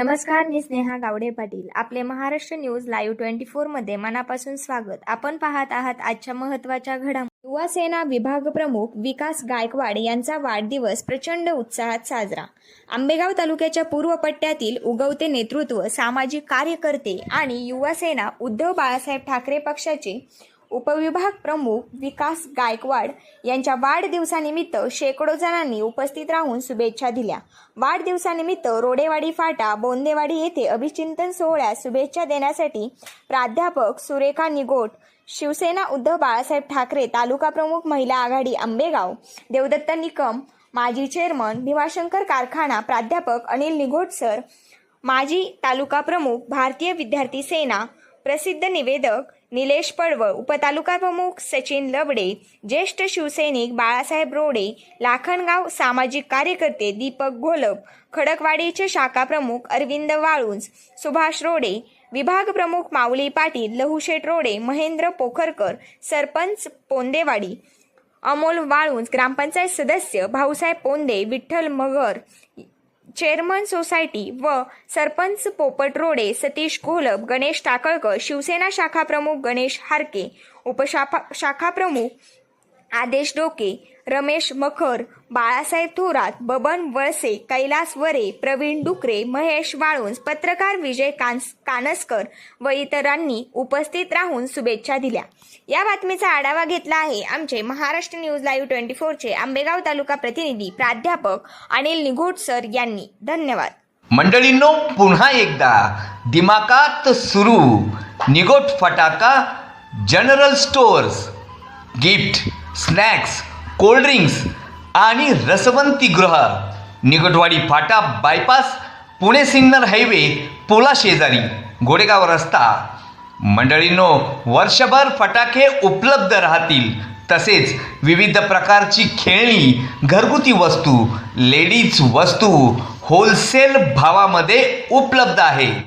नमस्कार मी स्नेहा गावडे पाटील. आपले Maharashtra news live twenty फोरमध्ये मनापासून स्वागत. आपण पाहत आहात आजच्या महत्त्वाच्या घडामोडी. युवा सेना विभाग प्रमुख विकास गायकवाड यांचा वाढदिवस प्रचंड उत्साहात साजरा. आंबेगाव तालुक्याच्या पूर्व पट्ट्यातील उगवते नेतृत्व सामाजिक कार्यकर्ते आणि युवा सेना उद्धव बाळासाहेब ठाकरे पक्षाचे उपविभाग प्रमुख विकास गायकवाड यांच्या वाढदिवसानिमित्त शेकडो जणांनी उपस्थित राहून शुभेच्छा दिल्या. वाढदिवसानिमित्त रोडेवाडी फाटा बोंदेवाडी येथे अभिचिंतन सोहळ्यास शुभेच्छा देण्यासाठी प्राध्यापक सुरेखा निगोट शिवसेना उद्धव बाळासाहेब ठाकरे तालुका प्रमुख महिला आघाडी आंबेगाव देवदत्त निकम माजी चेअरमन भीमाशंकर कारखाना प्राध्यापक अनिल निघोट सर माजी तालुका प्रमुख भारतीय विद्यार्थी सेना प्रसिद्ध निवेदक निलेश पडवळ उपतालुका प्रमुख सचिन लबडे ज्येष्ठ शिवसैनिक बाळासाहेब रोडे लाखणगाव सामाजिक कार्यकर्ते दीपक घोलप खडकवाडीचे शाखा प्रमुख अरविंद वाळुंज सुभाष रोडे विभाग प्रमुख माऊली पाटील लहुशेठ रोडे महेंद्र पोखरकर सरपंच पोंदेवाडी अमोल वाळुंज ग्रामपंचायत सदस्य भाऊसाहेब पोंदे विठ्ठल मगर चेअरमन सोसायटी व सरपंच पोपट रोडे सतीश घोलप गणेश टाकळकर शिवसेना शाखा प्रमुख गणेश हारके उपशाखा शाखा प्रमुख आदेश डोके रमेश मखर बाळासाहेब थोरात बबन वळसे कैलास वरे प्रवीण डुकरे महेश वाळुंज पत्रकार विजय कान्स कानसकर व इतरांनी उपस्थित राहून शुभेच्छा दिल्या. या बातमीचा आढावा घेतला आहे आमचे महाराष्ट्र न्यूज लाईव्ह ट्वेंटी फोरचे आंबेगाव तालुका प्रतिनिधी प्राध्यापक अनिल निघोट सर यांनी. धन्यवाद. मंडळींनो पुन्हा एकदा दिमाकात सुरू. निगोट फटाका general stores gift. Snacks cold drinks आणि रसवंतीगृह निकटवाडी निगटवाडी फाटा बायपास पुणे सिन्नर हायवे पोला शेजारी. गोडेगाव रस्ता. मंडळींनो वर्षभर फटाके उपलब्ध राहतील. तसेच विविध प्रकारची खेळणी घरगुती वस्तू लेडीज वस्तू होलसेल भावामध्ये उपलब्ध आहे.